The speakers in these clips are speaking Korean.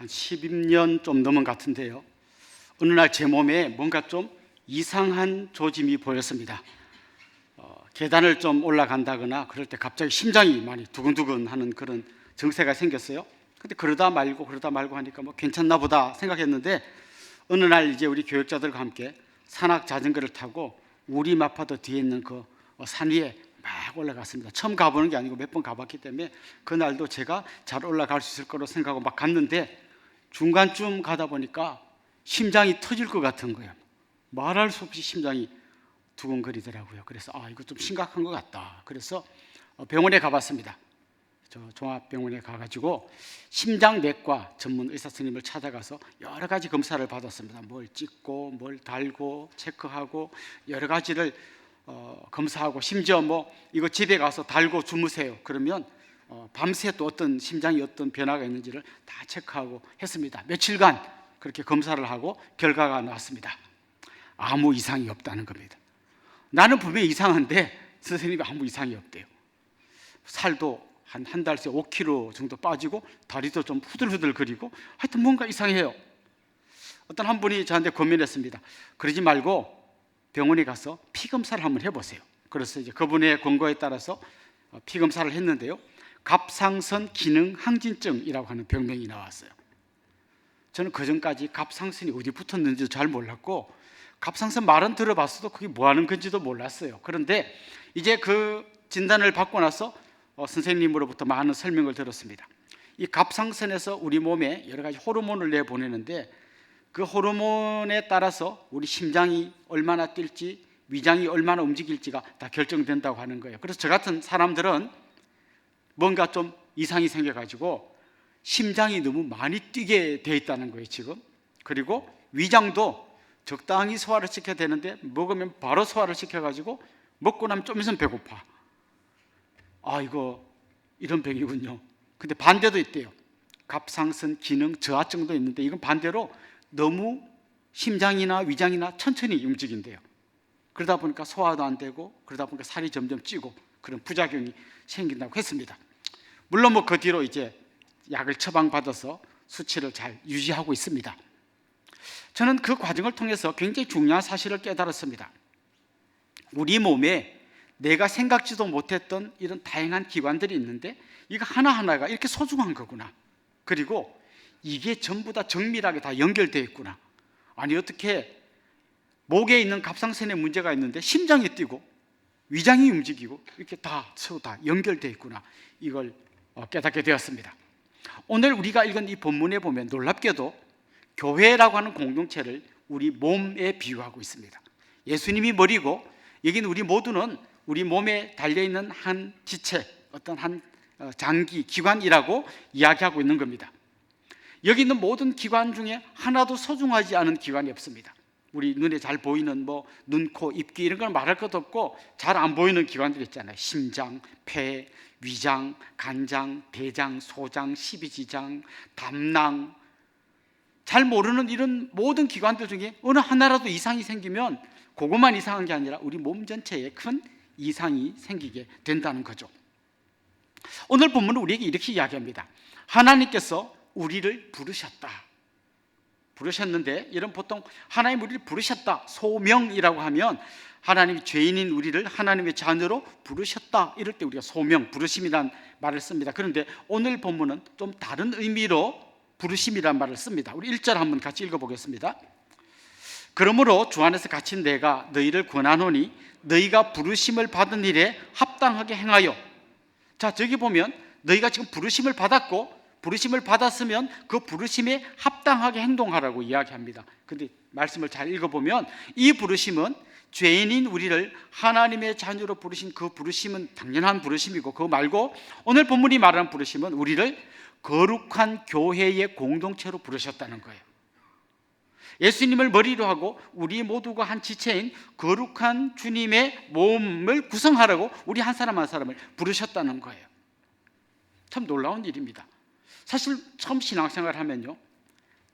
한 10년 좀 넘은 것 같은데요. 어느 날 제 몸에 뭔가 좀 이상한 조짐이 보였습니다. 어, 계단을 좀 올라간다거나 그럴 때 갑자기 심장이 많이 두근두근 하는 그런 증세가 생겼어요. 근데 그러다 말고 그러다 말고 하니까 뭐 괜찮나 보다 생각했는데 어느 날 이제 우리 교육자들과 함께 산악 자전거를 타고 우리 마파도 뒤에 있는 그 산 위에 막 올라갔습니다. 처음 가보는 게 아니고 몇 번 가봤기 때문에 그날도 제가 잘 올라갈 수 있을 거로 생각하고 막 갔는데 중간쯤 가다 보니까 심장이 터질 것 같은 거예요. 말할 수 없이 심장이 두근거리더라고요. 그래서 아 이거 좀 심각한 것 같다. 그래서 어, 병원에 가봤습니다. 저 종합병원에 가가지고 심장내과 전문 의사 선생님을 찾아가서 여러 가지 검사를 받았습니다. 뭘 찍고 뭘 달고 체크하고 여러 가지를 어, 검사하고 심지어 뭐 이거 집에 가서 달고 주무세요. 그러면 어, 밤새 또 어떤 심장이 어떤 변화가 있는지를 다 체크하고 했습니다. 며칠간 그렇게 검사를 하고 결과가 나왔습니다. 아무 이상이 없다는 겁니다. 나는 분명히 이상한데 선생님이 아무 이상이 없대요. 살도 한 한 달 새 5kg 정도 빠지고 다리도 좀 후들후들 거리고 하여튼 뭔가 이상해요. 어떤 한 분이 저한테 고민했습니다. 그러지 말고 병원에 가서 피 검사를 한번 해보세요. 그래서 이제 그분의 권고에 따라서 어, 피 검사를 했는데요. 갑상선 기능 항진증이라고 하는 병명이 나왔어요. 저는 그 전까지 갑상선이 어디 붙었는지도 잘 몰랐고 갑상선 말은 들어봤어도 그게 뭐 하는 건지도 몰랐어요. 그런데 이제 그 진단을 받고 나서 어, 선생님으로부터 많은 설명을 들었습니다. 이 갑상선에서 우리 몸에 여러 가지 호르몬을 내보내는데 그 호르몬에 따라서 우리 심장이 얼마나 뛸지 위장이 얼마나 움직일지가 다 결정된다고 하는 거예요. 그래서 저 같은 사람들은 뭔가 좀 이상이 생겨가지고 심장이 너무 많이 뛰게 돼 있다는 거예요 지금. 그리고 위장도 적당히 소화를 시켜야 되는데 먹으면 바로 소화를 시켜가지고 먹고 나면 좀 있으면 배고파. 아 이거 이런 병이군요. 근데 반대도 있대요. 갑상선 기능 저하증도 있는데 이건 반대로 너무 심장이나 위장이나 천천히 움직인대요. 그러다 보니까 소화도 안 되고 그러다 보니까 살이 점점 찌고 그런 부작용이 생긴다고 했습니다. 물론 뭐 그 뒤로 이제 약을 처방받아서 수치를 잘 유지하고 있습니다. 저는 그 과정을 통해서 굉장히 중요한 사실을 깨달았습니다. 우리 몸에 내가 생각지도 못했던 이런 다양한 기관들이 있는데 이거 하나하나가 이렇게 소중한 거구나. 그리고 이게 전부 다 정밀하게 다 연결되어 있구나. 아니 어떻게 목에 있는 갑상선에 문제가 있는데 심장이 뛰고 위장이 움직이고 이렇게 다 서로 다 연결되어 있구나. 이걸 어, 깨닫게 되었습니다. 오늘 우리가 읽은 이 본문에 보면 놀랍게도 교회라고 하는 공동체를 우리 몸에 비유하고 있습니다. 예수님이 머리고 여기는 우리 모두는 우리 몸에 달려 있는 한 지체, 어떤 한 어, 장기 기관이라고 이야기하고 있는 겁니다. 여기 있는 모든 기관 중에 하나도 소중하지 않은 기관이 없습니다. 우리 눈에 잘 보이는 뭐 눈, 코, 입, 귀 이런 걸 말할 것도 없고 잘 안 보이는 기관들 있잖아요. 심장, 폐, 위장, 간장, 대장, 소장, 십이지장, 담낭 잘 모르는 이런 모든 기관들 중에 어느 하나라도 이상이 생기면 그것만 이상한 게 아니라 우리 몸 전체에 큰 이상이 생기게 된다는 거죠. 오늘 본문은 우리에게 이렇게 이야기합니다. 하나님께서 우리를 부르셨다. 부르셨는데 이런 보통 하나님 우리를 부르셨다. 소명이라고 하면 하나님이 죄인인 우리를 하나님의 자녀로 부르셨다. 이럴 때 우리가 소명, 부르심이란 말을 씁니다. 그런데 오늘 본문은 좀 다른 의미로 부르심이란 말을 씁니다. 우리 1절 한번 같이 읽어 보겠습니다. 그러므로 주 안에서 갇힌 내가 너희를 권하노니 너희가 부르심을 받은 일에 합당하게 행하여 자 저기 보면 너희가 지금 부르심을 받았고 부르심을 받았으면 그 부르심에 합당하게 행동하라고 이야기합니다. 근데 말씀을 잘 읽어보면 이 부르심은 죄인인 우리를 하나님의 자녀로 부르신 그 부르심은 당연한 부르심이고 그거 말고 오늘 본문이 말하는 부르심은 우리를 거룩한 교회의 공동체로 부르셨다는 거예요. 예수님을 머리로 하고 우리 모두가 한 지체인 거룩한 주님의 몸을 구성하라고 우리 한 사람 한 사람을 부르셨다는 거예요. 참 놀라운 일입니다. 사실 처음 신앙생활 하면요.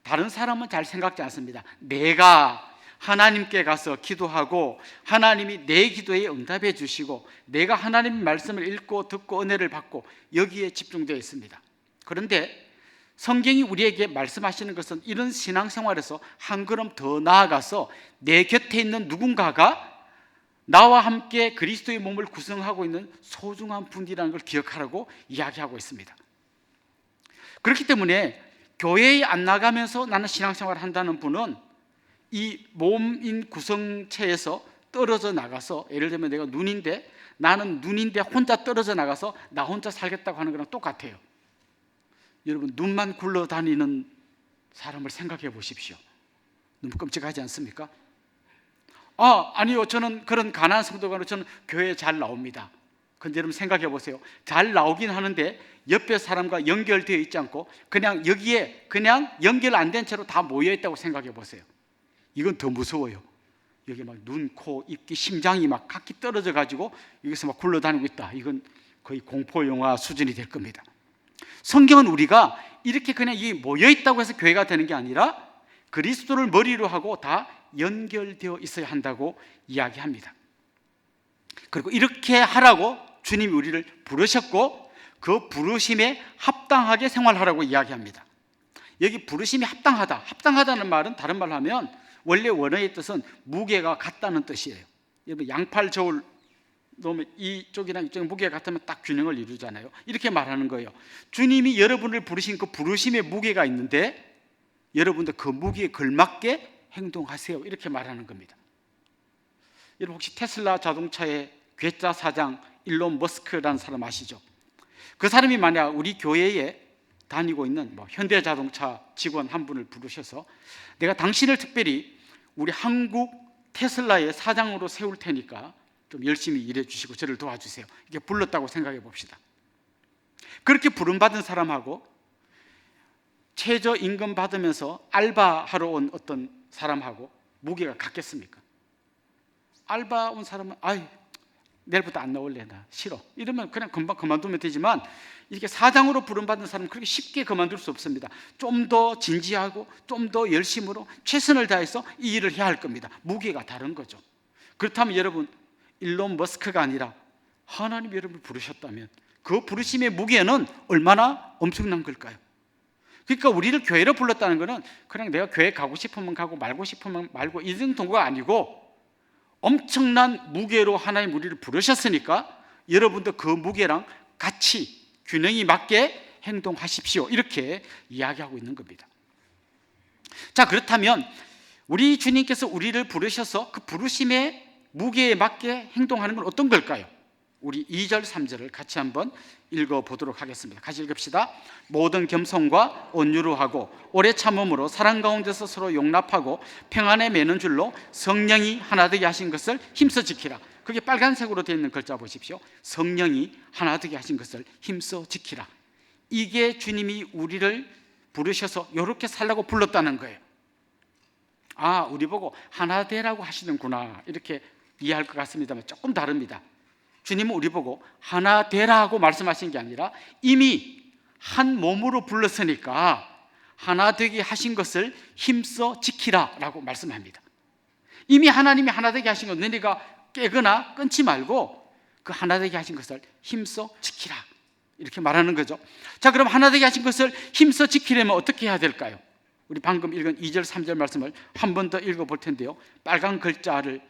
다른 사람은 잘 생각지 않습니다. 내가 하나님께 가서 기도하고 하나님이 내 기도에 응답해 주시고 내가 하나님 말씀을 읽고 듣고 은혜를 받고 여기에 집중되어 있습니다. 그런데 성경이 우리에게 말씀하시는 것은 이런 신앙생활에서 한 걸음 더 나아가서 내 곁에 있는 누군가가 나와 함께 그리스도의 몸을 구성하고 있는 소중한 분이라는 걸 기억하라고 이야기하고 있습니다. 그렇기 때문에 교회에 안 나가면서 나는 신앙생활을 한다는 분은 이 몸인 구성체에서 떨어져 나가서 예를 들면 내가 눈인데 나는 눈인데 혼자 떨어져 나가서 나 혼자 살겠다고 하는 거랑 똑같아요. 여러분 눈만 굴러다니는 사람을 생각해 보십시오. 너무 끔찍하지 않습니까? 아 아니요 저는 그런 가난한 성도가 저는 교회에 잘 나옵니다. 근데 여러분 생각해 보세요. 잘 나오긴 하는데 옆에 사람과 연결되어 있지 않고 그냥 여기에 그냥 연결 안 된 채로 다 모여 있다고 생각해 보세요. 이건 더 무서워요. 여기 막 눈, 코, 입기, 심장이 막 각기 떨어져 가지고 여기서 막 굴러다니고 있다. 이건 거의 공포 영화 수준이 될 겁니다. 성경은 우리가 이렇게 그냥 이 모여 있다고 해서 교회가 되는 게 아니라 그리스도를 머리로 하고 다 연결되어 있어야 한다고 이야기합니다. 그리고 이렇게 하라고 주님이 우리를 부르셨고 그 부르심에 합당하게 생활하라고 이야기합니다. 여기 부르심이 합당하다. 합당하다는 말은 다른 말로 하면 원래 원어의 뜻은 무게가 같다는 뜻이에요. 여러분 양팔 저울 놓으면 이쪽이랑 이쪽 무게가 같으면 딱 균형을 이루잖아요. 이렇게 말하는 거예요. 주님이 여러분을 부르신 그 부르심의 무게가 있는데 여러분도 그 무게에 걸맞게 행동하세요. 이렇게 말하는 겁니다. 여러분 혹시 테슬라 자동차의 괴짜 사장 일론 머스크라는 사람 아시죠? 그 사람이 만약 우리 교회에 다니고 있는 뭐 현대자동차 직원 한 분을 부르셔서 내가 당신을 특별히 우리 한국 테슬라의 사장으로 세울 테니까 좀 열심히 일해 주시고 저를 도와주세요. 이게 불렀다고 생각해 봅시다. 그렇게 부름받은 사람하고 최저 임금 받으면서 알바하러 온 어떤 사람하고 무게가 같겠습니까? 알바 온 사람은 아이 내일부터 안 나올래 나. 싫어. 이러면 그냥 금방 그만두면 되지만 이렇게 사장으로 부름받는 사람은 그렇게 쉽게 그만둘 수 없습니다. 좀 더 진지하고 좀 더 열심으로 최선을 다해서 이 일을 해야 할 겁니다. 무게가 다른 거죠. 그렇다면 여러분 일론 머스크가 아니라 하나님 여러분을 부르셨다면 그 부르심의 무게는 얼마나 엄청난 걸까요? 그러니까 우리를 교회로 불렀다는 것은 그냥 내가 교회 가고 싶으면 가고 말고 싶으면 말고 이런 동거가 아니고 엄청난 무게로 하나님 우리를 부르셨으니까 여러분도 그 무게랑 같이 균형이 맞게 행동하십시오. 이렇게 이야기하고 있는 겁니다. 자, 그렇다면 우리 주님께서 우리를 부르셔서 그 부르심의 무게에 맞게 행동하는 건 어떤 걸까요? 우리 2절, 3절을 같이 한번 읽어 보도록 하겠습니다. 같이 읽읍시다. 모든 겸손과 온유로 하고 오래 참음으로 사랑 가운데서 서로 용납하고 평안에 매는 줄로 성령이 하나 되게 하신 것을 힘써 지키라. 그게 빨간색으로 되어 있는 글자 보십시오. 성령이 하나 되게 하신 것을 힘써 지키라. 이게 주님이 우리를 부르셔서 이렇게 살라고 불렀다는 거예요. 아, 우리 보고 하나 되라고 하시는구나. 이렇게 이해할 것 같습니다만 조금 다릅니다. 주님은 우리 보고 하나 되라고 말씀하신 게 아니라 이미 한 몸으로 불렀으니까 하나 되게 하신 것을 힘써 지키라라고 말씀합니다. 이미 하나님이 하나 되게 하신 것 너희가 깨거나 끊지 말고 그 하나 되게 하신 것을 힘써 지키라 이렇게 말하는 거죠. 자, 그럼 하나 되게 하신 것을 힘써 지키려면 어떻게 해야 될까요? 우리 방금 읽은 2절 3절 말씀을 한 번 더 읽어 볼 텐데요. 빨간 글자를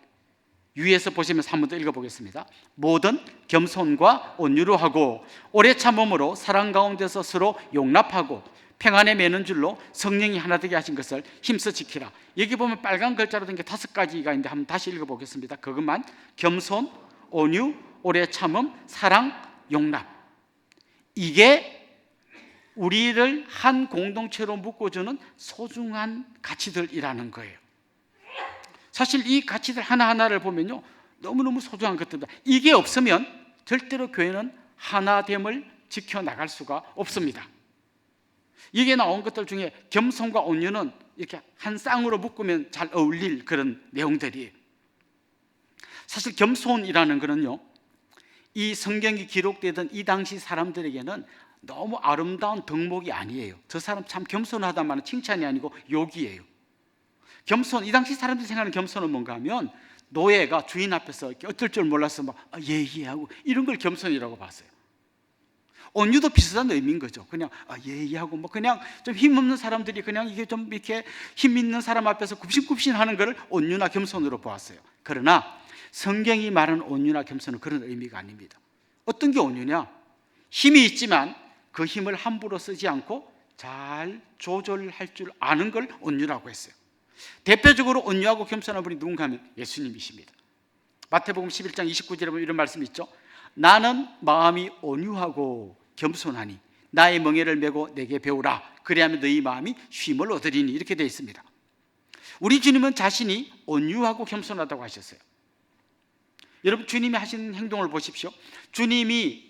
위에서 보시면서 한번 더 읽어보겠습니다. 모든 겸손과 온유로 하고 오래 참음으로 사랑 가운데서 서로 용납하고 평안에 매는 줄로 성령이 하나 되게 하신 것을 힘써 지키라. 여기 보면 빨간 글자로 된 게 다섯 가지가 있는데 한번 다시 읽어보겠습니다. 그것만 겸손, 온유, 오래 참음, 사랑, 용납. 이게 우리를 한 공동체로 묶어주는 소중한 가치들이라는 거예요. 사실 이 가치들 하나하나를 보면요. 너무너무 소중한 것들입니다. 이게 없으면 절대로 교회는 하나됨을 지켜나갈 수가 없습니다. 이게 나온 것들 중에 겸손과 온유는 이렇게 한 쌍으로 묶으면 잘 어울릴 그런 내용들이에요. 사실 겸손이라는 것은요. 이 성경이 기록되던 이 당시 사람들에게는 너무 아름다운 덕목이 아니에요. 저 사람 참 겸손하다만 칭찬이 아니고 욕이에요. 겸손 이 당시 사람들이 생각하는 겸손은 뭔가 하면 노예가 주인 앞에서 어쩔 줄 몰라서 막 아, 예예하고 이런 걸 겸손이라고 봤어요. 온유도 비슷한 의미인 거죠. 그냥 아, 예의하고 뭐 그냥 좀 힘없는 사람들이 그냥 이게 좀 이렇게 힘 있는 사람 앞에서 굽신굽신 하는 것을 온유나 겸손으로 보았어요. 그러나 성경이 말하는 온유나 겸손은 그런 의미가 아닙니다. 어떤 게 온유냐? 힘이 있지만 그 힘을 함부로 쓰지 않고 잘 조절할 줄 아는 걸 온유라고 했어요. 대표적으로 온유하고 겸손한 분이 누군가 하면 예수님이십니다. 마태복음 11장 29절에 보면 이런 말씀이 있죠. 나는 마음이 온유하고 겸손하니 나의 멍에를 메고 내게 배우라. 그리하면 너희 마음이 쉼을 얻으리니 이렇게 되어 있습니다. 우리 주님은 자신이 온유하고 겸손하다고 하셨어요. 여러분 주님이 하신 행동을 보십시오. 주님이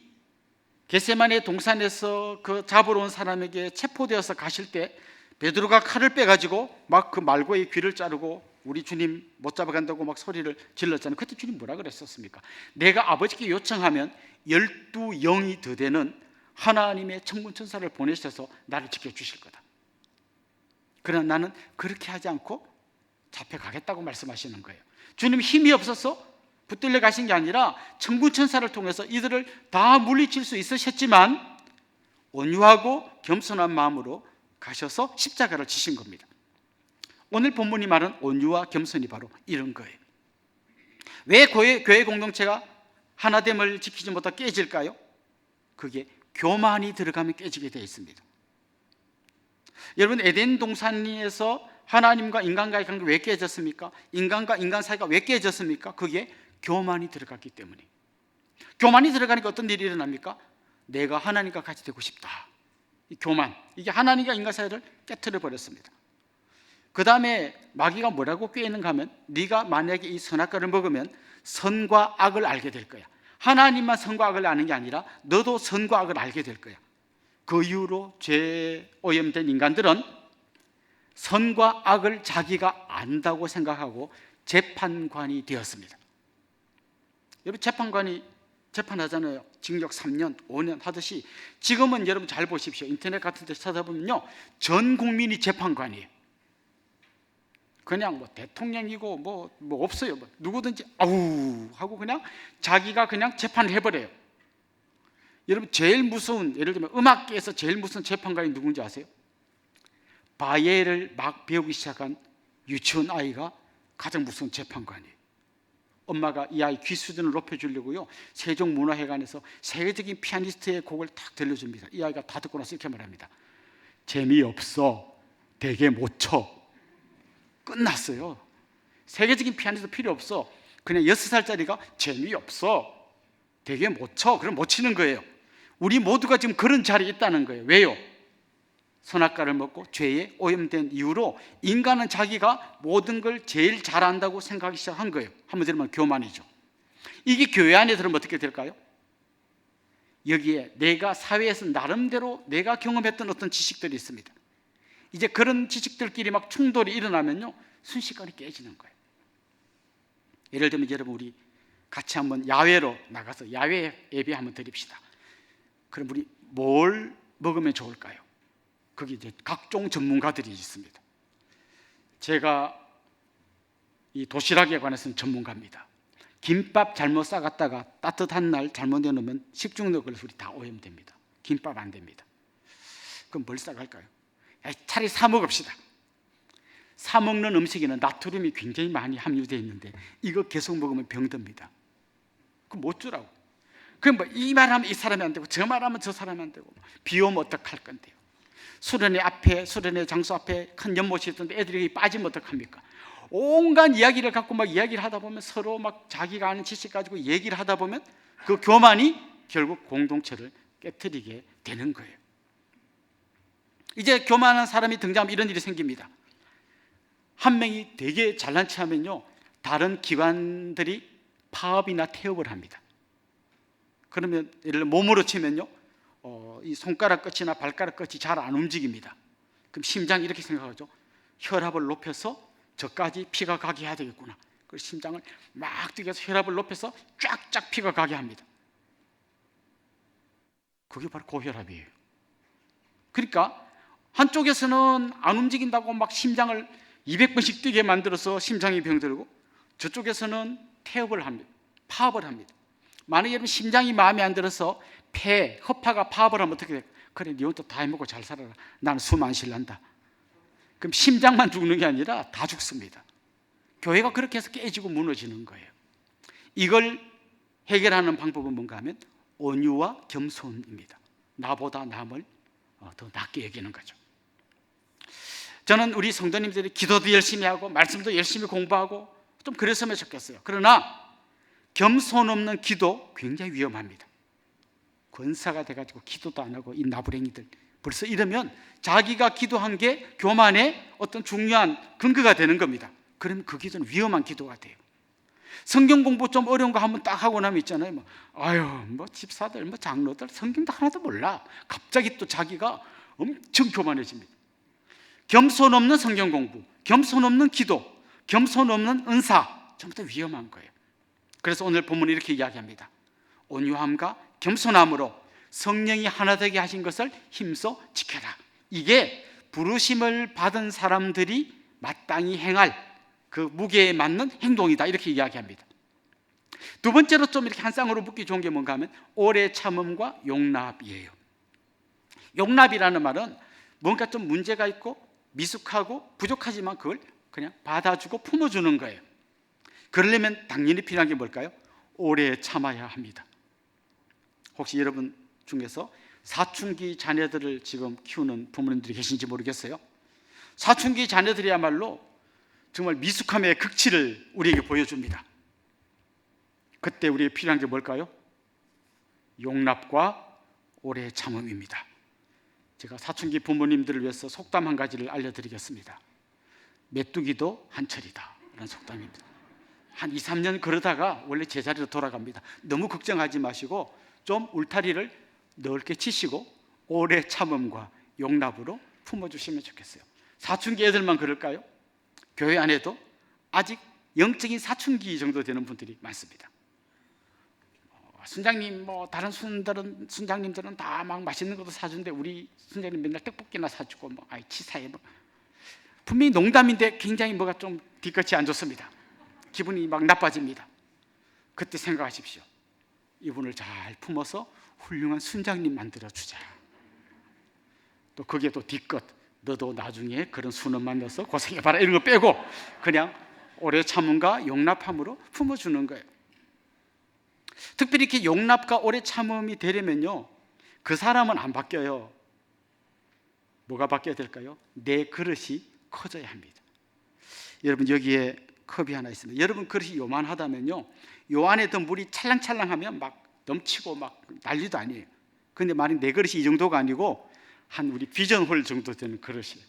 겟세마네 동산에서 그 잡으러 온 사람에게 체포되어서 가실 때 베드로가 칼을 빼가지고 막 그 말고의 귀를 자르고 우리 주님 못 잡아간다고 막 소리를 질렀잖아요. 그때 주님 뭐라 그랬었습니까? 내가 아버지께 요청하면 열두 영이 더 되는 하나님의 천군 천사를 보내셔서 나를 지켜 주실 거다. 그러나 나는 그렇게 하지 않고 잡혀가겠다고 말씀하시는 거예요. 주님 힘이 없어서 붙들려 가신 게 아니라 천군 천사를 통해서 이들을 다 물리칠 수 있으셨지만 온유하고 겸손한 마음으로 가셔서 십자가를 지신 겁니다. 오늘 본문이 말은 온유와 겸손이 바로 이런 거예요. 왜 교회, 교회 공동체가 하나됨을 지키지 못하 깨질까요? 그게 교만이 들어가면 깨지게 되어 있습니다. 여러분 에덴 동산에서 하나님과 인간과의 관계 왜 깨졌습니까? 인간과 인간 사이가 왜 깨졌습니까? 그게 교만이 들어갔기 때문에. 교만이 들어가니까 어떤 일이 일어납니까? 내가 하나님과 같이 되고 싶다. 이 교만 이게 하나님과 인간 사이를 깨뜨려 버렸습니다. 그 다음에 마귀가 뭐라고 꾀는가 하면 네가 만약에 이 선악과를 먹으면 선과 악을 알게 될 거야. 하나님만 선과 악을 아는 게 아니라 너도 선과 악을 알게 될 거야. 그 이후로 죄 오염된 인간들은 선과 악을 자기가 안다고 생각하고 재판관이 되었습니다. 여러분 재판관이 재판하잖아요. 징역 3년, 5년 하듯이 지금은 여러분 잘 보십시오. 인터넷 같은 데 찾아보면요. 전 국민이 재판관이에요. 그냥 뭐 대통령이고 뭐, 뭐 없어요. 뭐 누구든지 아우 하고 그냥 자기가 그냥 재판을 해버려요. 여러분 제일 무서운 예를 들면 음악계에서 제일 무서운 재판관이 누군지 아세요? 바예를 막 배우기 시작한 유치원 아이가 가장 무서운 재판관이에요. 엄마가 이 아이 귀 수준을 높여주려고요 세종문화회관에서 세계적인 피아니스트의 곡을 탁 들려줍니다. 이 아이가 다 듣고 나서 이렇게 말합니다. 재미없어, 되게 못 쳐. 끝났어요. 세계적인 피아니스트 필요 없어. 그냥 여섯 살짜리가 재미없어, 되게 못 쳐. 그럼 못 치는 거예요. 우리 모두가 지금 그런 자리에 있다는 거예요. 왜요? 선악과를 먹고 죄에 오염된 이후로 인간은 자기가 모든 걸 제일 잘한다고 생각하기 시작한 거예요. 한번 들으면 교만이죠. 이게 교회 안에 들으면 어떻게 될까요? 여기에 내가 사회에서 나름대로 내가 경험했던 어떤 지식들이 있습니다. 이제 그런 지식들끼리 막 충돌이 일어나면요. 순식간에 깨지는 거예요. 예를 들면 여러분 우리 같이 한번 야외로 나가서 야외 예배 한번 드립시다. 그럼 우리 뭘 먹으면 좋을까요? 거기 이제 각종 전문가들이 있습니다. 제가 이 도시락에 관해서는 전문가입니다. 김밥 잘못 싸갔다가 따뜻한 날 잘못 내놓으면 식중독 걸려서 우리 다 오염됩니다. 김밥 안 됩니다. 그럼 뭘 싸갈까요? 차라리 사 먹읍시다. 사 먹는 음식에는 나트륨이 굉장히 많이 함유되어 있는데 이거 계속 먹으면 병듭니다. 그럼 못 주라고. 그럼 뭐 이 말하면 이 사람이 안 되고 저 말하면 저 사람이 안 되고 비 오면 어떡할 건데요? 수련회 앞에 수련회 장소 앞에 큰 연못이 있던데 애들이 빠지면 어떡합니까? 온갖 이야기를 갖고 막 이야기를 하다 보면 서로 막 자기가 아는 지식 가지고 얘기를 하다 보면 그 교만이 결국 공동체를 깨뜨리게 되는 거예요. 이제 교만한 사람이 등장하면 이런 일이 생깁니다. 한 명이 되게 잘난 체 하면요. 다른 기관들이 파업이나 태업을 합니다. 그러면 예를 몸으로 치면요. 어, 이 손가락 끝이나 발가락 끝이 잘 안 움직입니다. 그럼 심장이 이렇게 생각하죠. 혈압을 높여서 저까지 피가 가게 해야 되겠구나. 그 심장을 막 뛰게 해서 혈압을 높여서 쫙쫙 피가 가게 합니다. 그게 바로 고혈압이에요. 그러니까 한쪽에서는 안 움직인다고 막 심장을 200번씩 뛰게 만들어서 심장이 병들고 저쪽에서는 태업을 합니다. 파업을 합니다. 만약에 여러분 심장이 마음에 안 들어서 폐 허파가 파업을 하면 어떻게 돼? 그래 니 혼자 다 해먹고 잘 살아라. 나는 숨 안 쉴란다. 그럼 심장만 죽는 게 아니라 다 죽습니다. 교회가 그렇게 해서 깨지고 무너지는 거예요. 이걸 해결하는 방법은 뭔가 하면 온유와 겸손입니다. 나보다 남을 어, 더 낮게 여기는 거죠. 저는 우리 성도님들이 기도도 열심히 하고 말씀도 열심히 공부하고 좀 그랬으면 좋겠어요. 그러나 겸손 없는 기도 굉장히 위험합니다 권사가 돼가지고 기도도 안 하고 이 나부랭이들 벌써 이러면 자기가 기도한 게 교만의 어떤 중요한 근거가 되는 겁니다. 그러면 그 기도는 위험한 기도가 돼요. 성경 공부 좀 어려운 거 한번 딱 하고 나면 있잖아요. 뭐, 아유, 뭐 집사들, 뭐 장로들 성경도 하나도 몰라. 갑자기 또 자기가 엄청 교만해집니다. 겸손 없는 성경 공부, 겸손 없는 기도, 겸손 없는 은사, 전부 다 위험한 거예요. 그래서 오늘 본문은 이렇게 이야기합니다. 온유함과 겸손함으로 성령이 하나 되게 하신 것을 힘써 지켜라. 이게 부르심을 받은 사람들이 마땅히 행할 그 무게에 맞는 행동이다. 이렇게 이야기합니다. 두 번째로 좀 이렇게 한 쌍으로 묶기 좋은 게 뭔가 하면 오래 참음과 용납이에요. 용납이라는 말은 뭔가 좀 문제가 있고 미숙하고 부족하지만 그걸 그냥 받아주고 품어주는 거예요. 그러려면 당연히 필요한 게 뭘까요? 오래 참아야 합니다. 혹시 여러분 중에서 사춘기 자녀들을 지금 키우는 부모님들이 계신지 모르겠어요. 사춘기 자녀들이야말로 정말 미숙함의 극치를 우리에게 보여줍니다. 그때 우리에게 필요한 게 뭘까요? 용납과 오래 참음입니다. 제가 사춘기 부모님들을 위해서 속담 한 가지를 알려드리겠습니다. 메뚜기도 한철이다. 라는 속담입니다. 한 2, 3년 그러다가 원래 제자리로 돌아갑니다. 너무 걱정하지 마시고 좀 울타리를 넓게 치시고 오래 참음과 용납으로 품어주시면 좋겠어요. 사춘기 애들만 그럴까요? 교회 안에도 아직 영적인 사춘기 정도 되는 분들이 많습니다. 어, 순장님 뭐 다른 순들은 순장님들은 다 막 맛있는 것도 사주는데 우리 순장님 맨날 떡볶이나 사주고 뭐 아이 치사해 뭐 분명히 농담인데 굉장히 뭐가 좀 뒤끝이 안 좋습니다. 기분이 막 나빠집니다. 그때 생각하십시오. 이분을 잘 품어서 훌륭한 순장님 만들어 주자. 또 그게 또 뒤끝 너도 나중에 그런 순원 만나서 고생해봐라 이런 거 빼고 그냥 오래 참음과 용납함으로 품어주는 거예요. 특별히 이렇게 용납과 오래 참음이 되려면요 그 사람은 안 바뀌어요. 뭐가 바뀌어야 될까요? 내 그릇이 커져야 합니다. 여러분 여기에 컵이 하나 있습니다. 여러분 그릇이 요만하다면요 요 안에 더 물이 찰랑찰랑하면 막 넘치고 막 난리도 아니에요. 근데 만약 내 그릇이 이 정도가 아니고 한 우리 비전홀 정도 되는 그릇이에요.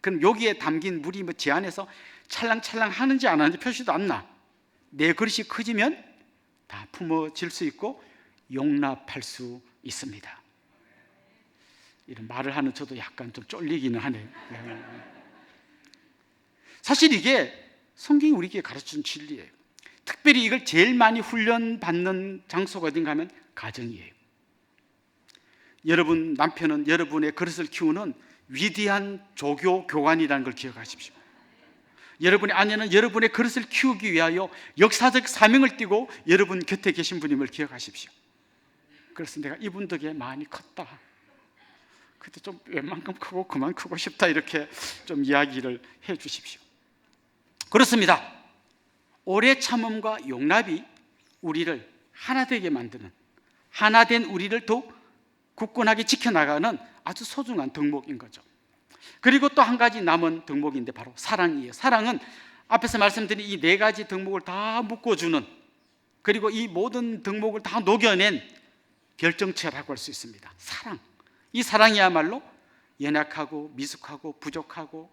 그럼 여기에 담긴 물이 뭐 제 안에서 찰랑찰랑 하는지 안 하는지 표시도 안 나. 내 그릇이 커지면 다 품어질 수 있고 용납할 수 있습니다. 이런 말을 하는 저도 약간 좀 쫄리기는 하네요. 네. 사실 이게 성경이 우리에게 가르치는 진리예요. 특별히 이걸 제일 많이 훈련받는 장소가 어딘가 하면 가정이에요. 여러분 남편은 여러분의 그릇을 키우는 위대한 조교 교관이라는 걸 기억하십시오. 여러분의 아내는 여러분의 그릇을 키우기 위하여 역사적 사명을 띠고 여러분 곁에 계신 분임을 기억하십시오. 그래서 내가 이분 덕에 많이 컸다. 그때 좀 웬만큼 크고 그만 크고 싶다 이렇게 좀 이야기를 해 주십시오. 그렇습니다. 오래 참음과 용납이 우리를 하나 되게 만드는 하나 된 우리를 더욱 굳건하게 지켜나가는 아주 소중한 덕목인 거죠. 그리고 또 한 가지 남은 덕목인데 바로 사랑이에요. 사랑은 앞에서 말씀드린 이 네 가지 덕목을 다 묶어주는 그리고 이 모든 덕목을 다 녹여낸 결정체라고 할 수 있습니다. 사랑. 이 사랑이야말로 연약하고 미숙하고 부족하고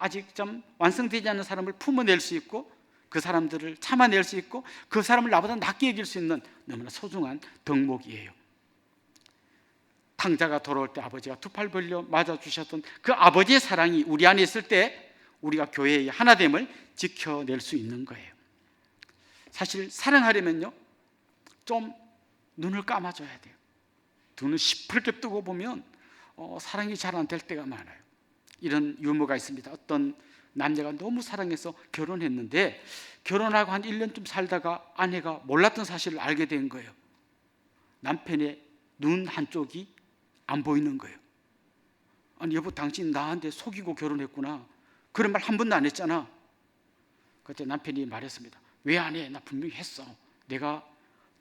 아직 좀 완성되지 않은 사람을 품어낼 수 있고 그 사람들을 참아낼 수 있고 그 사람을 나보다 낫게 여길 수 있는 너무나 소중한 덕목이에요. 탕자가 돌아올 때 아버지가 두 팔 벌려 맞아 주셨던 그 아버지의 사랑이 우리 안에 있을 때 우리가 교회의 하나됨을 지켜낼 수 있는 거예요. 사실 사랑하려면요 좀 눈을 감아줘야 돼요. 눈을 시퍼렇게 뜨고 보면 어, 사랑이 잘 안 될 때가 많아요. 이런 유머가 있습니다. 어떤 남자가 너무 사랑해서 결혼했는데 결혼하고 한 1년쯤 살다가 아내가 몰랐던 사실을 알게 된 거예요. 남편의 눈 한쪽이 안 보이는 거예요. 아니 여보 당신 나한테 속이고 결혼했구나. 그런 말 한 번도 안 했잖아. 그때 남편이 말했습니다. 왜 안 해? 나 분명히 했어. 내가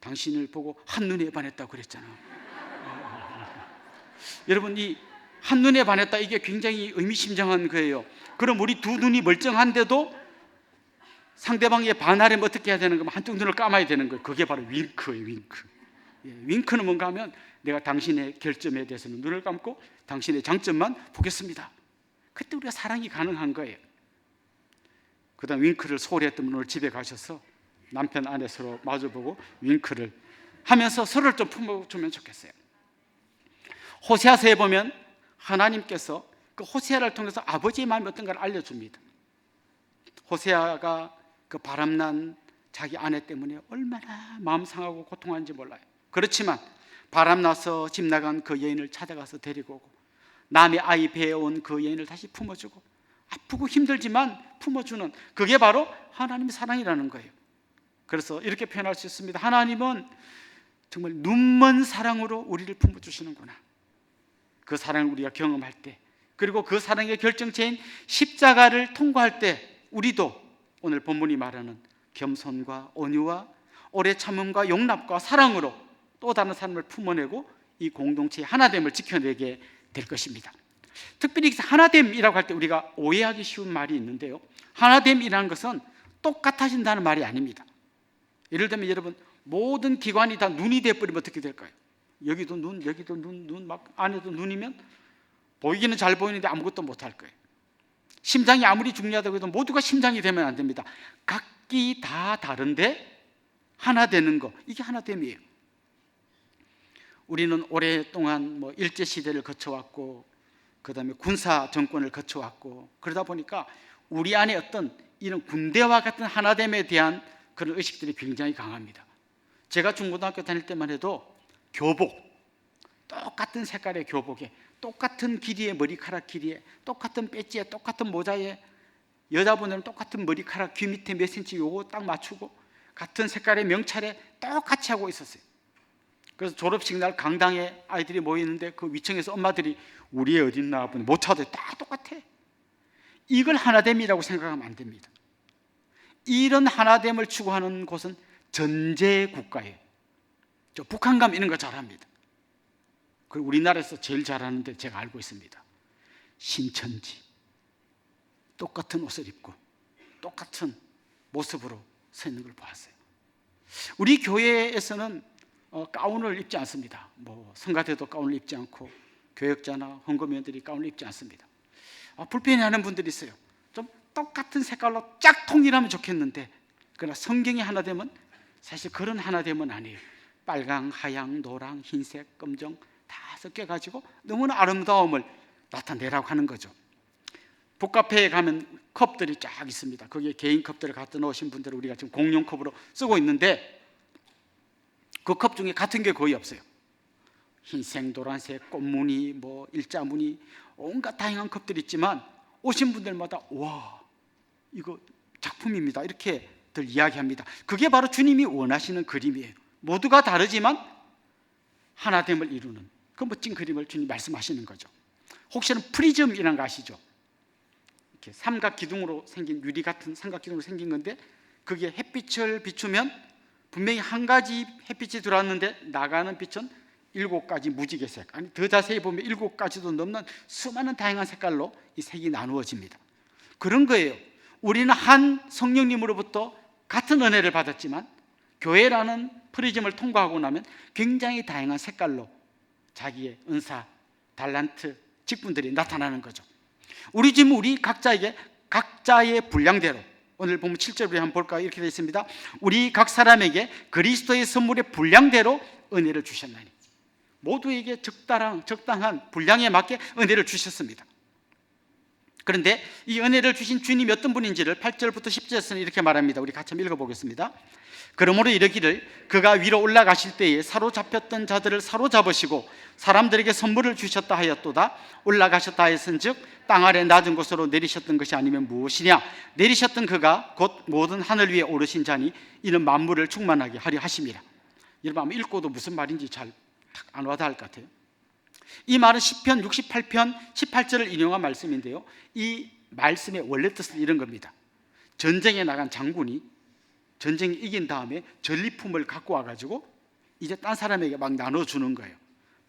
당신을 보고 한눈에 반했다고 그랬잖아. 여러분 이 한눈에 반했다 이게 굉장히 의미심장한 거예요. 그럼 우리 두 눈이 멀쩡한데도 상대방의 반하려면 어떻게 해야 되는 거면 한쪽 눈을 감아야 되는 거예요. 그게 바로 윙크예요, 윙크. 예, 윙크는 뭔가 하면 내가 당신의 결점에 대해서는 눈을 감고 당신의 장점만 보겠습니다. 그때 우리가 사랑이 가능한 거예요. 그다음 윙크를 소홀히 했던 분 오늘 집에 가셔서 남편 아내 서로 마주보고 윙크를 하면서 서로를 좀 품어주면 좋겠어요. 호세아서에 보면 하나님께서 그 호세아를 통해서 아버지의 마음이 어떤가를 알려줍니다. 호세아가 그 바람난 자기 아내 때문에 얼마나 마음 상하고 고통하는지 몰라요. 그렇지만 바람나서 집 나간 그 여인을 찾아가서 데리고 오고 남의 아이 배워온 그 여인을 다시 품어주고 아프고 힘들지만 품어주는 그게 바로 하나님의 사랑이라는 거예요. 그래서 이렇게 표현할 수 있습니다. 하나님은 정말 눈먼 사랑으로 우리를 품어주시는구나. 그 사랑을 우리가 경험할 때 그리고 그 사랑의 결정체인 십자가를 통과할 때 우리도 오늘 본문이 말하는 겸손과 온유와 오래 참음과 용납과 사랑으로 또 다른 사람을 품어내고 이 공동체의 하나됨을 지켜내게 될 것입니다. 특별히 하나됨이라고 할 때 우리가 오해하기 쉬운 말이 있는데요. 하나됨이라는 것은 똑같아진다는 말이 아닙니다. 예를 들면 여러분 모든 기관이 다 눈이 돼버리면 어떻게 될까요? 여기도 눈, 여기도 눈, 눈 막 안에도 눈이면 보이기는 잘 보이는데 아무것도 못 할 거예요. 심장이 아무리 중요하다고 해도 모두가 심장이 되면 안 됩니다. 각기 다 다른데 하나 되는 거 이게 하나됨이에요. 우리는 오랫동안 뭐 일제 시대를 거쳐왔고 그다음에 군사 정권을 거쳐왔고 그러다 보니까 우리 안에 어떤 이런 군대와 같은 하나됨에 대한 그런 의식들이 굉장히 강합니다. 제가 중고등학교 다닐 때만 해도 교복 똑같은 색깔의 교복에 똑같은 길이의 머리카락 길이에 똑같은 배지에 똑같은 모자에 여자분들은 똑같은 머리카락 귀 밑에 몇 센치 요거 딱 맞추고 같은 색깔의 명찰에 똑같이 하고 있었어요. 그래서 졸업식 날 강당에 아이들이 모이는데 그 위층에서 엄마들이 우리 애 어디 있나 보니 못 찾아 다 똑같아. 이걸 하나됨이라고 생각하면 안 됩니다. 이런 하나됨을 추구하는 곳은 전제 국가예요. 저 북한 가면 이런 거 잘합니다. 그리고 우리나라에서 제일 잘하는데 제가 알고 있습니다. 신천지. 똑같은 옷을 입고 똑같은 모습으로 서 있는 걸 보았어요. 우리 교회에서는 어, 가운을 입지 않습니다. 뭐 성가대도 가운을 입지 않고 교역자나 헌금위원들이 가운을 입지 않습니다. 아, 불편해하는 분들이 있어요. 좀 똑같은 색깔로 쫙 통일하면 좋겠는데 그러나 성경이 하나 되면 사실 그런 하나 되면 아니에요. 빨강, 하양, 노랑, 흰색, 검정 다 섞여 가지고 너무나 아름다움을 나타내라고 하는 거죠. 북카페에 가면 컵들이 쫙 있습니다. 거기에 개인 컵들을 갖다 놓으신 분들은 우리가 지금 공용 컵으로 쓰고 있는데 그 컵 중에 같은 게 거의 없어요. 흰색, 노란색, 꽃무늬, 뭐 일자무늬 온갖 다양한 컵들이 있지만 오신 분들마다 와 이거 작품입니다. 이렇게들 이야기합니다. 그게 바로 주님이 원하시는 그림이에요. 모두가 다르지만 하나됨을 이루는 그 멋진 그림을 주님 말씀하시는 거죠. 혹시는 프리즘이라는 거 아시죠? 이렇게 삼각 기둥으로 생긴 유리 같은 삼각 기둥으로 생긴 건데 그게 햇빛을 비추면 분명히 한 가지 햇빛이 들어왔는데 나가는 빛은 일곱 가지 무지개 색 아니 더 자세히 보면 일곱 가지도 넘는 수많은 다양한 색깔로 이 색이 나누어집니다. 그런 거예요. 우리는 한 성령님으로부터 같은 은혜를 받았지만 교회라는 프리즘을 통과하고 나면 굉장히 다양한 색깔로 자기의 은사, 달란트, 직분들이 나타나는 거죠. 우리 집은 우리 각자에게 각자의 분량대로 오늘 보면 7절 우리 한번 볼까요? 이렇게 되어 있습니다. 우리 각 사람에게 그리스도의 선물의 분량대로 은혜를 주셨나니 모두에게 적당한 적당한 분량에 맞게 은혜를 주셨습니다. 그런데 이 은혜를 주신 주님이 어떤 분인지를 8절부터 10절에서는 이렇게 말합니다. 우리 같이 한번 읽어보겠습니다. 그러므로 이르기를 그가 위로 올라가실 때에 사로잡혔던 자들을 사로잡으시고 사람들에게 선물을 주셨다 하였도다 올라가셨다 하였은즉 땅 아래 낮은 곳으로 내리셨던 것이 아니면 무엇이냐 내리셨던 그가 곧 모든 하늘 위에 오르신 자니 이는 만물을 충만하게 하려 하심이라 여러분 아마 읽고도 무슨 말인지 잘 탁안 와닿을 것 같아요. 이 말은 시편 68편 18절을 인용한 말씀인데요. 이 말씀의 원래 뜻은 이런 겁니다. 전쟁에 나간 장군이 전쟁에 이긴 다음에 전리품을 갖고 와가지고 이제 딴 사람에게 막 나눠주는 거예요.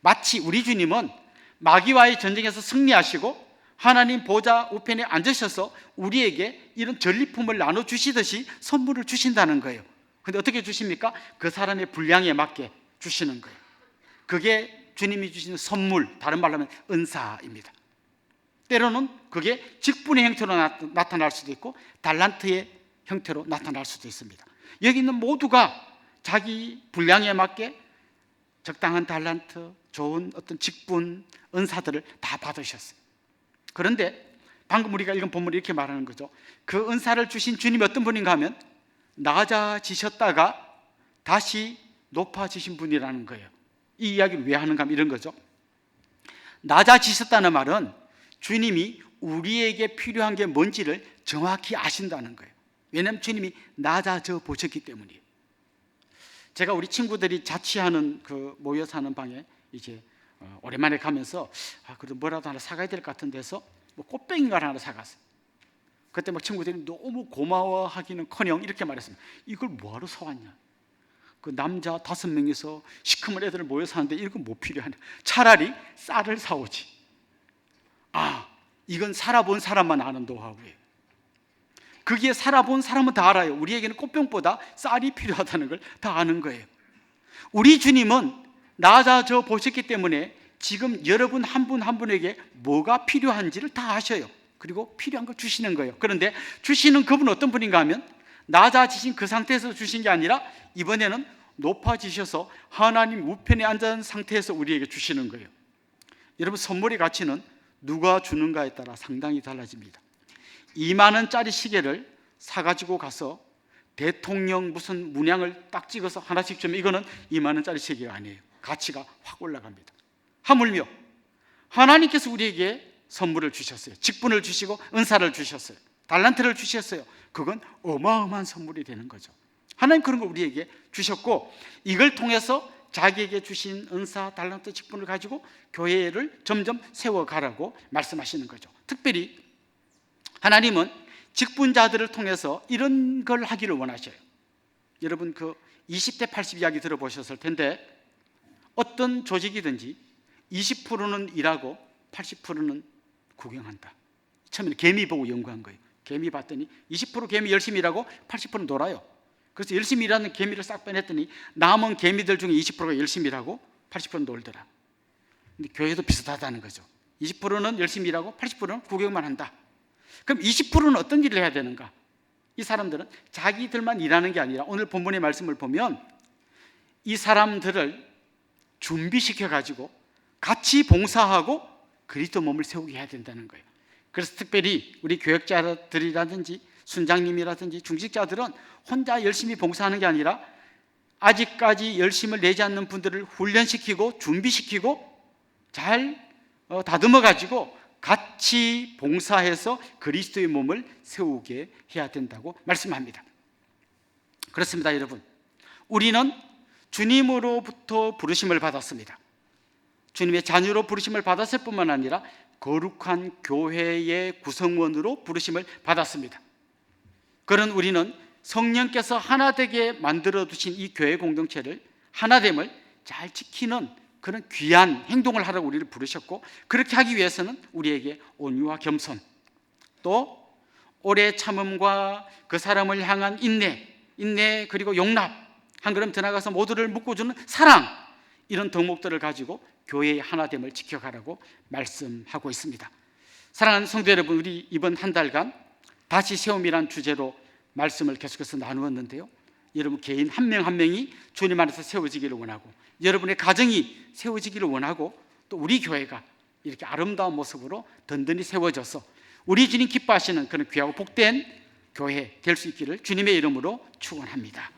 마치 우리 주님은 마귀와의 전쟁에서 승리하시고 하나님 보좌 우편에 앉으셔서 우리에게 이런 전리품을 나눠 주시듯이 선물을 주신다는 거예요. 근데 어떻게 주십니까? 그 사람의 분량에 맞게 주시는 거예요. 그게 주님이 주시는 선물, 다른 말로 하면 은사입니다. 때로는 그게 직분의 형태로 나- 나타날 수도 있고 달란트의 형태로 나타날 수도 있습니다. 여기 있는 모두가 자기 분량에 맞게 적당한 달란트, 좋은 어떤 직분, 은사들을 다 받으셨어요. 그런데 방금 우리가 읽은 본문이 이렇게 말하는 거죠. 그 은사를 주신 주님이 어떤 분인가 하면 낮아지셨다가 다시 높아지신 분이라는 거예요. 이 이야기를 왜 하는가 하면 이런 거죠. 낮아지셨다는 말은 주님이 우리에게 필요한 게 뭔지를 정확히 아신다는 거예요. 왜냐하면 주님이 낮아져 보셨기 때문이에요. 제가 우리 친구들이 자취하는 그 모여 사는 방에 이제 어, 오랜만에 가면서 아 그래도 뭐라도 하나 사가야 될 것 같은 데서 뭐 꽃병인가 하나 사갔어요. 그때 막 친구들이 너무 고마워하기는커녕 이렇게 말했습니다. 이걸 뭐하러 사왔냐? 그 남자 다섯 명이서 시커먼 애들 모여 사는데 이거 뭐 필요하냐? 차라리 쌀을 사오지. 아, 이건 살아본 사람만 아는 노하우예요. 그게 살아본 사람은 다 알아요. 우리에게는 꽃병보다 쌀이 필요하다는 걸 다 아는 거예요. 우리 주님은 낮아져 보셨기 때문에 지금 여러분 한 분한 분에게 뭐가 필요한지를 다 아셔요. 그리고 필요한 걸 주시는 거예요. 그런데 주시는 그분은 어떤 분인가 하면 낮아지신 그 상태에서 주신 게 아니라 이번에는 높아지셔서 하나님 우편에 앉은 상태에서 우리에게 주시는 거예요. 여러분 선물의 가치는 누가 주는가에 따라 상당히 달라집니다. 2만 원짜리 시계를 사가지고 가서 대통령 무슨 문양을 딱 찍어서 하나씩 주면 이거는 2만 원짜리 시계가 아니에요. 가치가 확 올라갑니다. 하물며 하나님께서 우리에게 선물을 주셨어요. 직분을 주시고 은사를 주셨어요. 달란트를 주셨어요. 그건 어마어마한 선물이 되는 거죠. 하나님 그런 걸 우리에게 주셨고 이걸 통해서 자기에게 주신 은사, 달란트, 직분을 가지고 교회를 점점 세워가라고 말씀하시는 거죠. 특별히 하나님은 직분자들을 통해서 이런 걸 하기를 원하셔요. 여러분 그 20대 80 이야기 들어보셨을 텐데 어떤 조직이든지 20%는 일하고 80%는 구경한다. 처음에는 개미 보고 연구한 거예요. 개미 봤더니 20% 개미 열심히 일하고 80%는 놀아요. 그래서 열심히 일하는 개미를 싹 빼냈더니 남은 개미들 중에 20%가 열심히 일하고 80%는 놀더라. 근데 교회도 비슷하다는 거죠. 20%는 열심히 일하고 80%는 구경만 한다. 그럼 20%는 어떤 일을 해야 되는가? 이 사람들은 자기들만 일하는 게 아니라 오늘 본문의 말씀을 보면 이 사람들을 준비시켜 가지고 같이 봉사하고 그리스도 몸을 세우게 해야 된다는 거예요. 그래서 특별히 우리 교역자들이라든지 순장님이라든지 중직자들은 혼자 열심히 봉사하는 게 아니라 아직까지 열심을 내지 않는 분들을 훈련시키고 준비시키고 잘 어, 다듬어 가지고 같이 봉사해서 그리스도의 몸을 세우게 해야 된다고 말씀합니다. 그렇습니다, 여러분. 우리는 주님으로부터 부르심을 받았습니다. 주님의 자녀로 부르심을 받았을 뿐만 아니라 거룩한 교회의 구성원으로 부르심을 받았습니다. 그런 우리는 성령께서 하나 되게 만들어 두신 이 교회 공동체를 하나됨을 잘 지키는 그런 귀한 행동을 하라고 우리를 부르셨고 그렇게 하기 위해서는 우리에게 온유와 겸손 또 오래 참음과 그 사람을 향한 인내, 인내 그리고 용납 한 걸음 더 나가서 모두를 묶어주는 사랑 이런 덕목들을 가지고 교회의 하나됨을 지켜가라고 말씀하고 있습니다. 사랑하는 성도 여러분, 우리 이번 한 달간 다시 세움이란 주제로 말씀을 계속해서 나누었는데요. 여러분 개인 한 명한 명이 주님 안에서 세워지기를 원하고 여러분의 가정이 세워지기를 원하고 또 우리 교회가 이렇게 아름다운 모습으로 든든히 세워져서 우리 주님 기뻐하시는 그런 귀하고 복된 교회 될 수 있기를 주님의 이름으로 축원합니다.